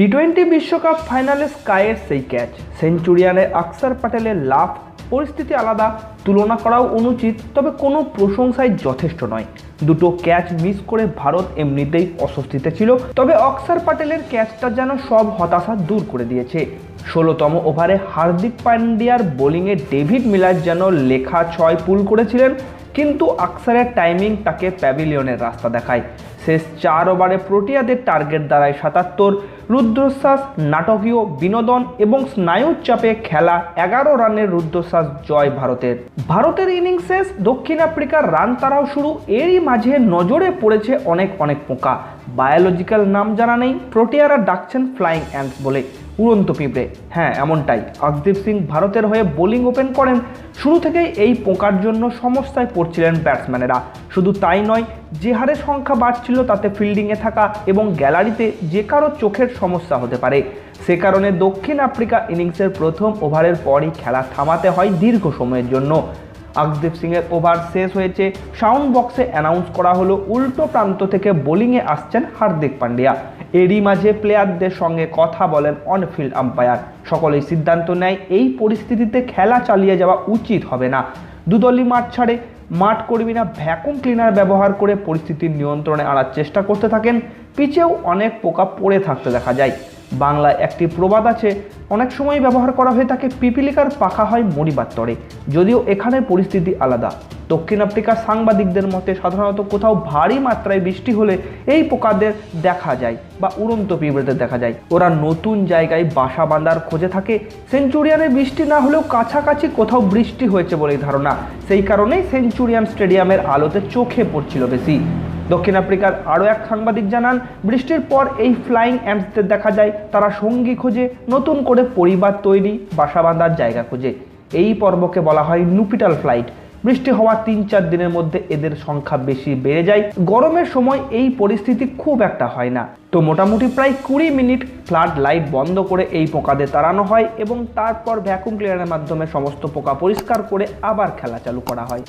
T twenty বিশ্বকাপ ফাইনালে স্কাইয়ের সেই ক্যাচ সেঞ্চুরিয়ানে আকসার প্যাটেলের লাভ পরিস্থিতি আলাদা, তুলনা করাও অনুচিত, তবে কোনো প্রশংসাই যথেষ্ট নয়। দুটো ক্যাচ মিস করে ভারত এমনিতেই অস্বস্তিতে ছিল, তবে অক্সার প্যাটেলের ক্যাচটা যেন সব হতাশা দূর করে দিয়েছে। ষোলোতম ওভারে হার্দিক পান্ডিয়ার বোলিংয়ে ডেভিড মিলার যেন লেখা ছয় পুল করেছিলেন, কিন্তু আকসারের টাইমিং তাকে প্যাভিলিয়নের রাস্তা দেখায়। শেষ চার ওভারে প্রোটিয়াদের টার্গেট দাঁড়ায় সাতাত্তর। রুদ্রশ্বাস, নাটকীয় বিনোদন এবং স্নায়ুর চাপে খেলা এগারো রানের রুদ্রশ্বাস জয় ভারতের। ভারতের ইনিংস শেষ দক্ষিণ আফ্রিকার রান তারাও শুরু, এরই মাঝে নজরে পড়েছে অনেক অনেক পোকা। বায়োলজিক্যাল নাম জানা নেই, প্রোটিয়ারা ডাকছেন ফ্লাইং অ্যান্ডস বলে। উড়ন্ত পিঁপড়ে। হ্যাঁ এমনটাই। অকদীপ সিং ভারতের হয়ে বোলিং ওপেন করেন। শুরু থেকেই এই পোকার জন্য সমস্যায় পড়ছিলেন ব্যাটসম্যানেরা। শুধু তাই নয়, যে হারে সংখ্যা বাড়ছিল তাতে ফিল্ডিংয়ে থাকা এবং গ্যালারিতে যে কারও চোখের সমস্যা হতে পারে। সে কারণে দক্ষিণ আফ্রিকা ইনিংসের প্রথম ওভারের পরই খেলা থামাতে হয় দীর্ঘ সময়ের জন্য। আকদীপ সিংয়ের ওভার শেষ হয়েছে। সাউন্ড বক্সে অ্যানাউন্স করা হলো, উল্টো প্রান্ত থেকে বোলিংয়ে আসছেন হার্দিক পান্ডিয়া। এরই মাঝে প্লেয়ারদের সঙ্গে কথা বলেন অনফিল্ড আম্পায়ার সকলেই সিদ্ধান্ত নেয়, এই পরিস্থিতিতে খেলা চালিয়ে যাওয়া উচিত হবে না। দুদলই মাঠ ছাড়ে, মাঠ কর্মীরা ভ্যাকুম ক্লিনার ব্যবহার করে পরিস্থিতির নিয়ন্ত্রণে আনার চেষ্টা করতে থাকেন, পিচেও অনেক পোকা পড়ে থাকতে দেখা যায়। বাংলায় একটি প্রবাদ আছে, অনেক সময় ব্যবহার করা হয়ে থাকে, পিপিলিকার পাখা হয় মরিবার তরে। যদিও এখানে পরিস্থিতি আলাদা। দক্ষিণ আফ্রিকার সাংবাদিকদের মতে, সাধারণত কোথাও ভারী মাত্রায় বৃষ্টি হলে এই পোকাদের দেখা যায় বা উড়ন্ত পিঁপড়েদের দেখা যায়। ওরা নতুন জায়গায় বাসা বাঁধার খোঁজে থাকে। সেঞ্চুরিয়ানে বৃষ্টি না হলেও কাছাকাছি কোথাও বৃষ্টি হয়েছে বলে ধারণা। সেই কারণেই সেঞ্চুরিয়ান স্টেডিয়ামের আলোতে চোখে পড়ছিল বেশি। দক্ষিণ আফ্রিকার আরও এক সাংবাদিক জানান, বৃষ্টির পর এই ফ্লাইং অ্যাম্পসদের দেখা যায় তারা সঙ্গী খোঁজে, নতুন করে পরিবার তৈরি, বাসা বাঁধার জায়গা খোঁজে। এই পর্বকে বলা হয় নুপিটাল ফ্লাইট বৃষ্টি হওয়ার তিন চার দিনের মধ্যে এদের সংখ্যা বেশি বেড়ে যায়। গরমের সময় এই পরিস্থিতি খুব একটা হয় না। তো মোটামুটি প্রায় কুড়ি মিনিট ফ্লাড লাইট বন্ধ করে এই পোকাদের তাড়ানো হয় এবং তারপর ভ্যাকুম ক্লিয়ারের মাধ্যমে সমস্ত পোকা পরিষ্কার করে আবার খেলা চালু করা হয়।